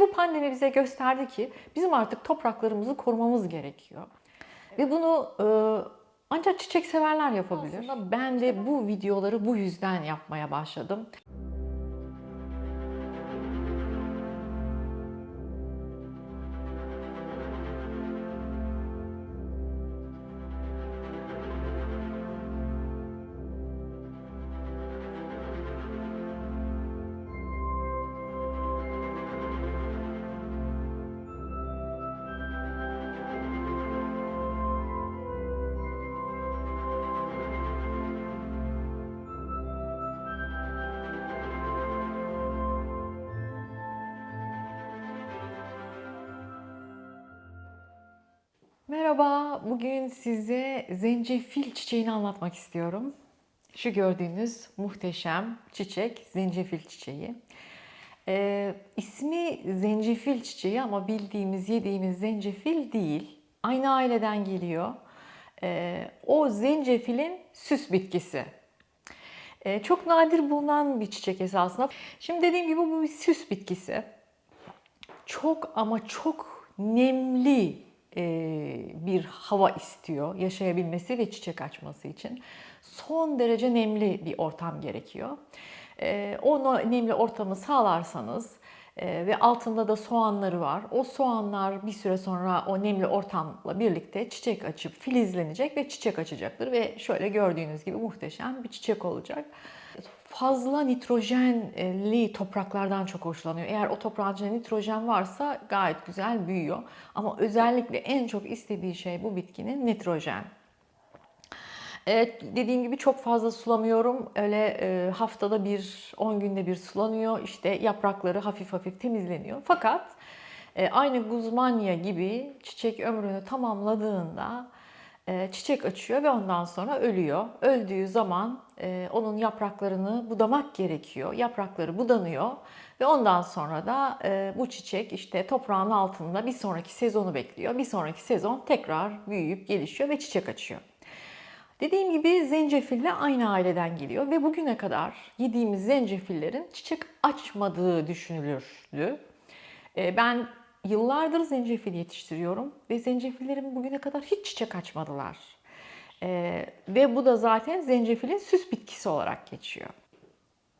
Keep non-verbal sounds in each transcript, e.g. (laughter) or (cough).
Bu pandemi bize gösterdi ki bizim artık topraklarımızı korumamız gerekiyor. Ve bunu e, ancak çiçek severler yapabilir. Aslında ben de bu videoları bu yüzden yapmaya başladım. Merhaba, bugün size zencefil çiçeğini anlatmak istiyorum. Şu gördüğünüz muhteşem çiçek zencefil çiçeği. Ee, ismi zencefil çiçeği ama bildiğimiz, yediğimiz zencefil değil. Aynı aileden geliyor. Ee, o zencefilin süs bitkisi. Ee, çok nadir bulunan bir çiçek esasında. Şimdi dediğim gibi bu bir süs bitkisi. Çok ama çok nemli bir hava istiyor yaşayabilmesi ve çiçek açması için. Son derece nemli bir ortam gerekiyor. E, O nemli ortamı sağlarsanız e, ve altında da soğanları var. O soğanlar bir süre sonra o nemli ortamla birlikte çiçek açıp filizlenecek ve çiçek açacaktır ve şöyle gördüğünüz gibi muhteşem bir çiçek olacak. Fazla nitrojenli topraklardan çok hoşlanıyor. Eğer o toprağın nitrojen varsa gayet güzel büyüyor. Ama özellikle en çok istediği şey bu bitkinin nitrojen. Evet, dediğim gibi çok fazla sulamıyorum. Öyle e, haftada bir, 10 günde bir sulanıyor. İşte yaprakları hafif hafif temizleniyor. Fakat e, aynı guzmanya gibi çiçek ömrünü tamamladığında çiçek açıyor ve ondan sonra ölüyor. Öldüğü zaman e, onun yapraklarını budamak gerekiyor. Yaprakları budanıyor ve ondan sonra da e, bu çiçek işte toprağın altında bir sonraki sezonu bekliyor. Bir sonraki sezon tekrar büyüyüp gelişiyor ve çiçek açıyor. Dediğim gibi zencefille aynı aileden geliyor ve bugüne kadar yediğimiz zencefillerin çiçek açmadığı düşünülürdü. Ben yıllardır zencefil yetiştiriyorum ve zencefillerim bugüne kadar hiç çiçek açmadılar. Ee, Ve bu da zaten zencefilin süs bitkisi olarak geçiyor.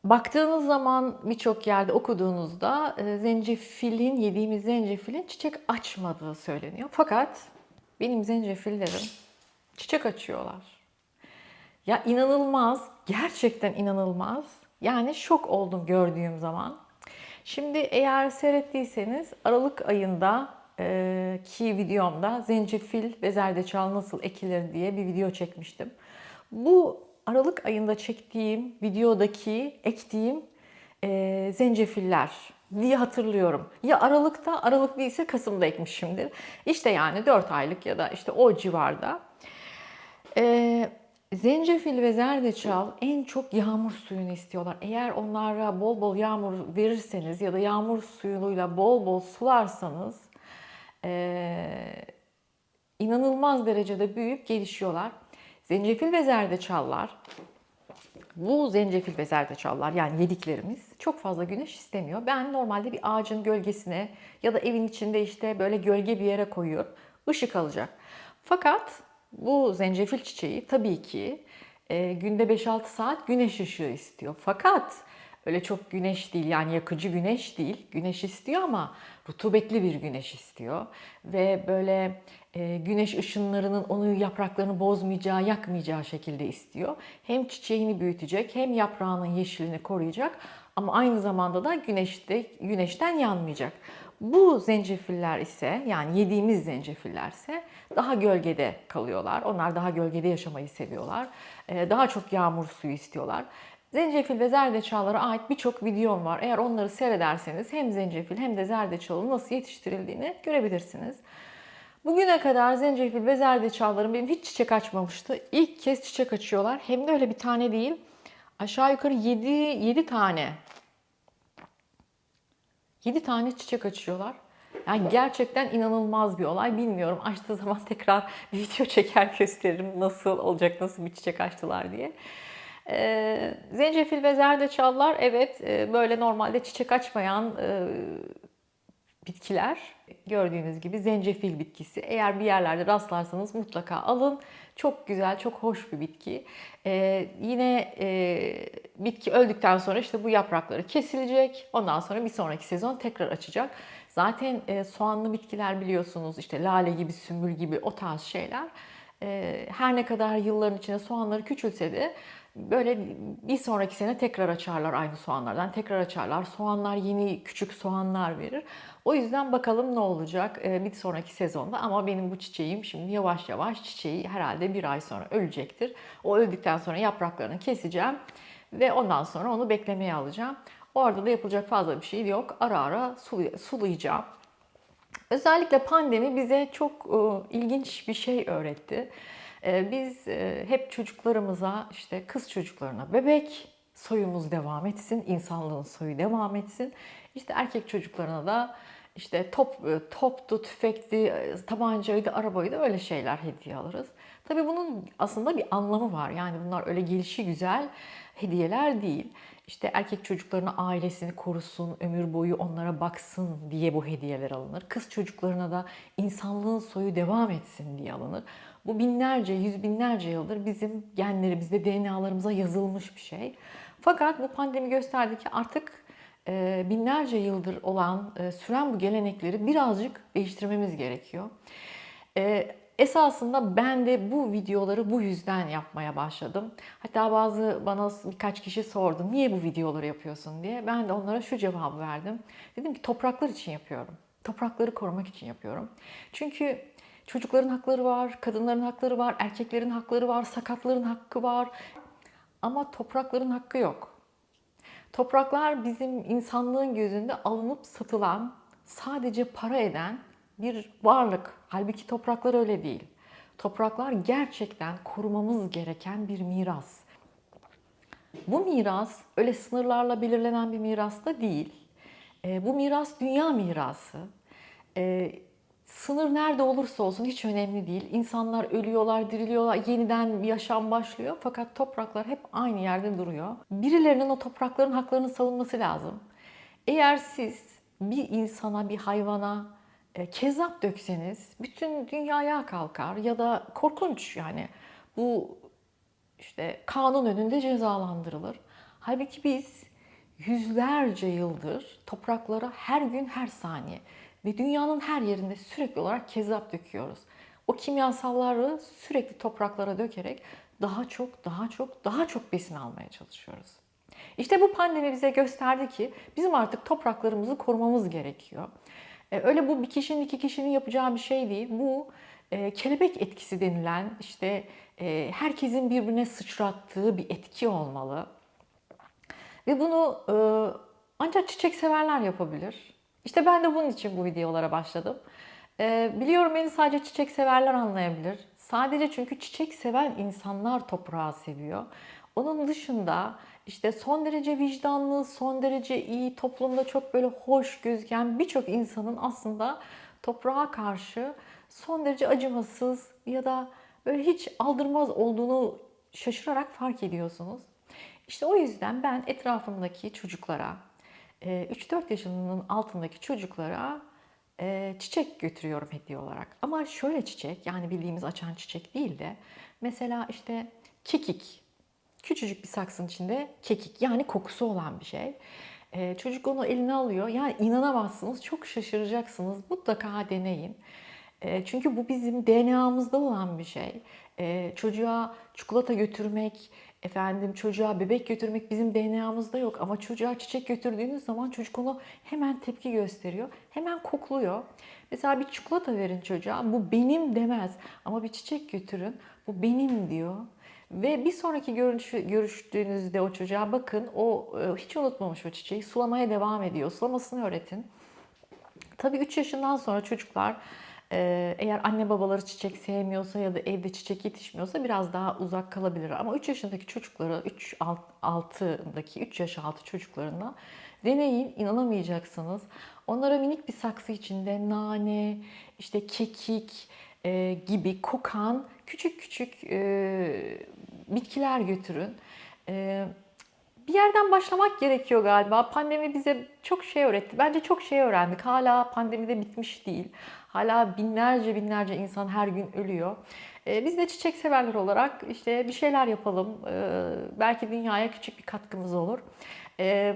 Baktığınız zaman birçok yerde okuduğunuzda e, zencefilin, yediğimiz zencefilin çiçek açmadığı söyleniyor. Fakat benim zencefillerim çiçek açıyorlar. Ya inanılmaz, gerçekten inanılmaz. Yani şok oldum gördüğüm zaman. Şimdi eğer seyrettiyseniz Aralık ayında e, ki videomda zencefil ve zerdeçal nasıl ekilir diye bir video çekmiştim. Bu Aralık ayında çektiğim videodaki ektiğim e, zencefiller diye hatırlıyorum. Ya Aralık'ta, Aralık değilse Kasım'da ekmişimdir. İşte yani 4 aylık ya da işte o civarda. Ee, zencefil ve zerdeçal en çok yağmur suyunu istiyorlar. Eğer onlara bol bol yağmur verirseniz ya da yağmur suyuyla bol bol sularsanız ee, inanılmaz derecede büyüyüp gelişiyorlar. Zencefil ve zerdeçallar bu zencefil ve zerdeçallar yani yediklerimiz çok fazla güneş istemiyor. Ben normalde bir ağacın gölgesine ya da evin içinde işte böyle gölge bir yere koyuyorum. Işık alacak. Fakat bu zencefil çiçeği tabii ki e, günde 5-6 saat güneş ışığı istiyor. Fakat öyle çok güneş değil yani yakıcı güneş değil. Güneş istiyor ama rutubetli bir güneş istiyor. Ve böyle e, güneş ışınlarının onu yapraklarını bozmayacağı, yakmayacağı şekilde istiyor. Hem çiçeğini büyütecek hem yaprağının yeşilini koruyacak ama aynı zamanda da güneşte güneşten yanmayacak. Bu zencefiller ise yani yediğimiz zencefiller ise daha gölgede kalıyorlar. Onlar daha gölgede yaşamayı seviyorlar. Ee, Daha çok yağmur suyu istiyorlar. Zencefil ve zerdeçallara ait birçok videom var. Eğer onları seyrederseniz hem zencefil hem de zerdeçalın nasıl yetiştirildiğini görebilirsiniz. Bugüne kadar zencefil ve zerdeçallarım benim hiç çiçek açmamıştı. İlk kez çiçek açıyorlar. Hem de öyle bir tane değil. Aşağı yukarı 7, 7 tane 7 tane çiçek açıyorlar. Yani gerçekten inanılmaz bir olay. Bilmiyorum açtığı zaman (laughs) tekrar bir video çeker gösteririm nasıl olacak, nasıl bir çiçek açtılar diye. Ee, zencefil ve zerdeçallar evet e, böyle normalde çiçek açmayan e, bitkiler. Gördüğünüz gibi zencefil bitkisi. Eğer bir yerlerde rastlarsanız mutlaka alın. Çok güzel, çok hoş bir bitki. Ee, yine e, bitki öldükten sonra işte bu yaprakları kesilecek. Ondan sonra bir sonraki sezon tekrar açacak. Zaten e, soğanlı bitkiler biliyorsunuz işte lale gibi, sümbül gibi o tarz şeyler. E, her ne kadar yılların içinde soğanları küçülse de böyle bir sonraki sene tekrar açarlar aynı soğanlardan. Tekrar açarlar. Soğanlar yeni küçük soğanlar verir. O yüzden bakalım ne olacak e, bir sonraki sezonda. Ama benim bu çiçeğim şimdi yavaş yavaş çiçeği herhalde bir ay sonra ölecektir. O öldükten sonra yapraklarını keseceğim ve ondan sonra onu beklemeye alacağım. Orada da yapılacak fazla bir şey yok. Ara ara sulayacağım. Özellikle pandemi bize çok e, ilginç bir şey öğretti. E, biz e, hep çocuklarımıza işte kız çocuklarına bebek soyumuz devam etsin, insanlığın soyu devam etsin. İşte erkek çocuklarına da işte top, toptu, tüfekti, tabancaydı, arabaydı öyle şeyler hediye alırız. Tabii bunun aslında bir anlamı var. Yani bunlar öyle gelişi güzel hediyeler değil. İşte erkek çocuklarına ailesini korusun, ömür boyu onlara baksın diye bu hediyeler alınır. Kız çocuklarına da insanlığın soyu devam etsin diye alınır. Bu binlerce, yüz binlerce yıldır bizim genlerimizde, DNA'larımıza yazılmış bir şey. Fakat bu pandemi gösterdi ki artık e, binlerce yıldır olan, e, süren bu gelenekleri birazcık değiştirmemiz gerekiyor. E, Esasında ben de bu videoları bu yüzden yapmaya başladım. Hatta bazı bana birkaç kişi sordu niye bu videoları yapıyorsun diye. Ben de onlara şu cevabı verdim. Dedim ki topraklar için yapıyorum. Toprakları korumak için yapıyorum. Çünkü çocukların hakları var, kadınların hakları var, erkeklerin hakları var, sakatların hakkı var. Ama toprakların hakkı yok. Topraklar bizim insanlığın gözünde alınıp satılan, sadece para eden bir varlık. Halbuki topraklar öyle değil. Topraklar gerçekten korumamız gereken bir miras. Bu miras öyle sınırlarla belirlenen bir miras da değil. E, bu miras dünya mirası. E, sınır nerede olursa olsun hiç önemli değil. İnsanlar ölüyorlar, diriliyorlar, yeniden bir yaşam başlıyor. Fakat topraklar hep aynı yerde duruyor. Birilerinin o toprakların haklarını savunması lazım. Eğer siz bir insana, bir hayvana, e, kezzap dökseniz bütün dünyaya kalkar ya da korkunç yani bu işte kanun önünde cezalandırılır. Halbuki biz yüzlerce yıldır topraklara her gün her saniye ve dünyanın her yerinde sürekli olarak kezzap döküyoruz. O kimyasalları sürekli topraklara dökerek daha çok, daha çok, daha çok besin almaya çalışıyoruz. İşte bu pandemi bize gösterdi ki bizim artık topraklarımızı korumamız gerekiyor. E, öyle bu bir kişinin iki kişinin yapacağı bir şey değil. Bu e, kelebek etkisi denilen işte e, herkesin birbirine sıçrattığı bir etki olmalı. Ve bunu e, ancak çiçek severler yapabilir. İşte ben de bunun için bu videolara başladım. E, biliyorum beni sadece çiçek severler anlayabilir. Sadece çünkü çiçek seven insanlar toprağı seviyor. Onun dışında işte son derece vicdanlı, son derece iyi, toplumda çok böyle hoş gözüken birçok insanın aslında toprağa karşı son derece acımasız ya da böyle hiç aldırmaz olduğunu şaşırarak fark ediyorsunuz. İşte o yüzden ben etrafımdaki çocuklara, 3-4 e, yaşının altındaki çocuklara e, çiçek götürüyorum hediye olarak. Ama şöyle çiçek yani bildiğimiz açan çiçek değil de mesela işte kekik Küçücük bir saksın içinde kekik yani kokusu olan bir şey. Ee, çocuk onu eline alıyor. Yani inanamazsınız, çok şaşıracaksınız. Mutlaka deneyin. Çünkü bu bizim DNA'mızda olan bir şey. Çocuğa çikolata götürmek, efendim çocuğa bebek götürmek bizim DNA'mızda yok. Ama çocuğa çiçek götürdüğünüz zaman çocuk onu hemen tepki gösteriyor. Hemen kokluyor. Mesela bir çikolata verin çocuğa. Bu benim demez. Ama bir çiçek götürün. Bu benim diyor. Ve bir sonraki görüşü, görüştüğünüzde o çocuğa bakın o e, hiç unutmamış o çiçeği sulamaya devam ediyor. Sulamasını öğretin. Tabii 3 yaşından sonra çocuklar eğer anne babaları çiçek sevmiyorsa ya da evde çiçek yetişmiyorsa biraz daha uzak kalabilir. Ama 3 yaşındaki çocukları, 3 altındaki 3 yaş altı çocuklarına deneyin inanamayacaksınız. Onlara minik bir saksı içinde nane, işte kekik e, gibi kokan küçük küçük bitkiler götürün. Bir yerden başlamak gerekiyor galiba. Pandemi bize çok şey öğretti. Bence çok şey öğrendik. Hala pandemide bitmiş değil. Hala binlerce binlerce insan her gün ölüyor. Ee, biz de çiçek severler olarak işte bir şeyler yapalım. Ee, belki dünyaya küçük bir katkımız olur. Ee,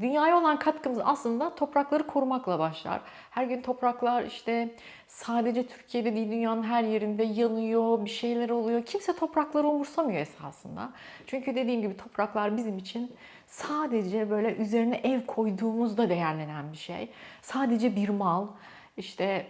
Dünyaya olan katkımız aslında toprakları korumakla başlar. Her gün topraklar işte sadece Türkiye'de değil dünyanın her yerinde yanıyor, bir şeyler oluyor. Kimse toprakları umursamıyor esasında. Çünkü dediğim gibi topraklar bizim için sadece böyle üzerine ev koyduğumuzda değerlenen bir şey. Sadece bir mal. İşte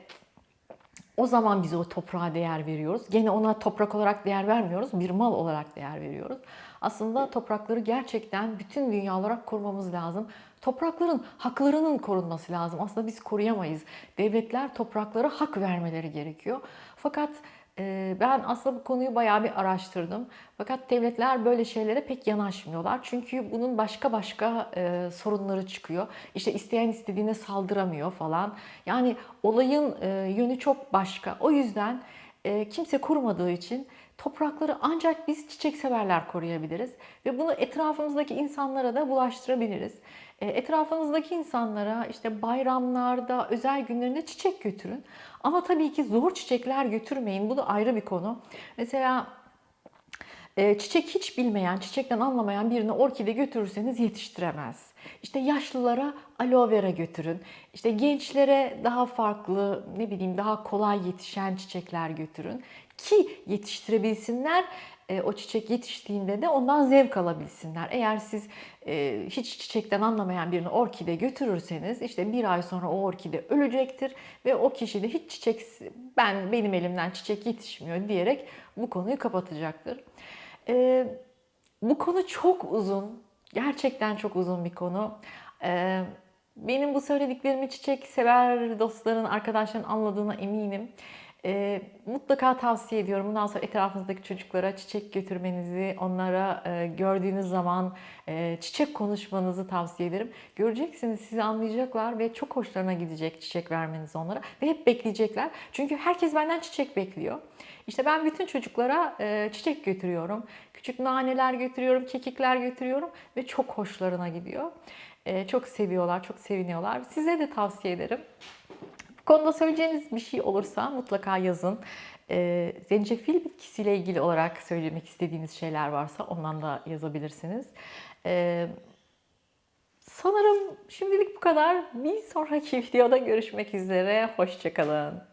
o zaman biz o toprağa değer veriyoruz. Gene ona toprak olarak değer vermiyoruz, bir mal olarak değer veriyoruz. Aslında toprakları gerçekten bütün dünya olarak korumamız lazım. Toprakların haklarının korunması lazım. Aslında biz koruyamayız. Devletler topraklara hak vermeleri gerekiyor. Fakat e, ben aslında bu konuyu bayağı bir araştırdım. Fakat devletler böyle şeylere pek yanaşmıyorlar. Çünkü bunun başka başka e, sorunları çıkıyor. İşte isteyen istediğine saldıramıyor falan. Yani olayın e, yönü çok başka. O yüzden kimse korumadığı için toprakları ancak biz çiçek severler koruyabiliriz. Ve bunu etrafımızdaki insanlara da bulaştırabiliriz. E, etrafınızdaki insanlara işte bayramlarda, özel günlerinde çiçek götürün. Ama tabii ki zor çiçekler götürmeyin. Bu da ayrı bir konu. Mesela e, çiçek hiç bilmeyen, çiçekten anlamayan birine orkide götürürseniz yetiştiremez. İşte yaşlılara aloe vera götürün. İşte gençlere daha farklı, ne bileyim daha kolay yetişen çiçekler götürün. Ki yetiştirebilsinler, e, o çiçek yetiştiğinde de ondan zevk alabilsinler. Eğer siz e, hiç çiçekten anlamayan birini orkide götürürseniz işte bir ay sonra o orkide ölecektir ve o kişi de hiç çiçek ben benim elimden çiçek yetişmiyor diyerek bu konuyu kapatacaktır. E, bu konu çok uzun. Gerçekten çok uzun bir konu. E, benim bu söylediklerimi çiçek sever dostların, arkadaşların anladığına eminim. E, mutlaka tavsiye ediyorum. Bundan sonra etrafınızdaki çocuklara çiçek götürmenizi, onlara e, gördüğünüz zaman e, çiçek konuşmanızı tavsiye ederim. Göreceksiniz sizi anlayacaklar ve çok hoşlarına gidecek çiçek vermeniz onlara. Ve hep bekleyecekler. Çünkü herkes benden çiçek bekliyor. İşte ben bütün çocuklara e, çiçek götürüyorum. Küçük naneler götürüyorum, kekikler götürüyorum ve çok hoşlarına gidiyor. E, çok seviyorlar, çok seviniyorlar. Size de tavsiye ederim. Konuda söyleyeceğiniz bir şey olursa mutlaka yazın. E, zencefil bitkisiyle ilgili olarak söylemek istediğiniz şeyler varsa ondan da yazabilirsiniz. E, sanırım şimdilik bu kadar. Bir sonraki (laughs) videoda görüşmek üzere. Hoşçakalın.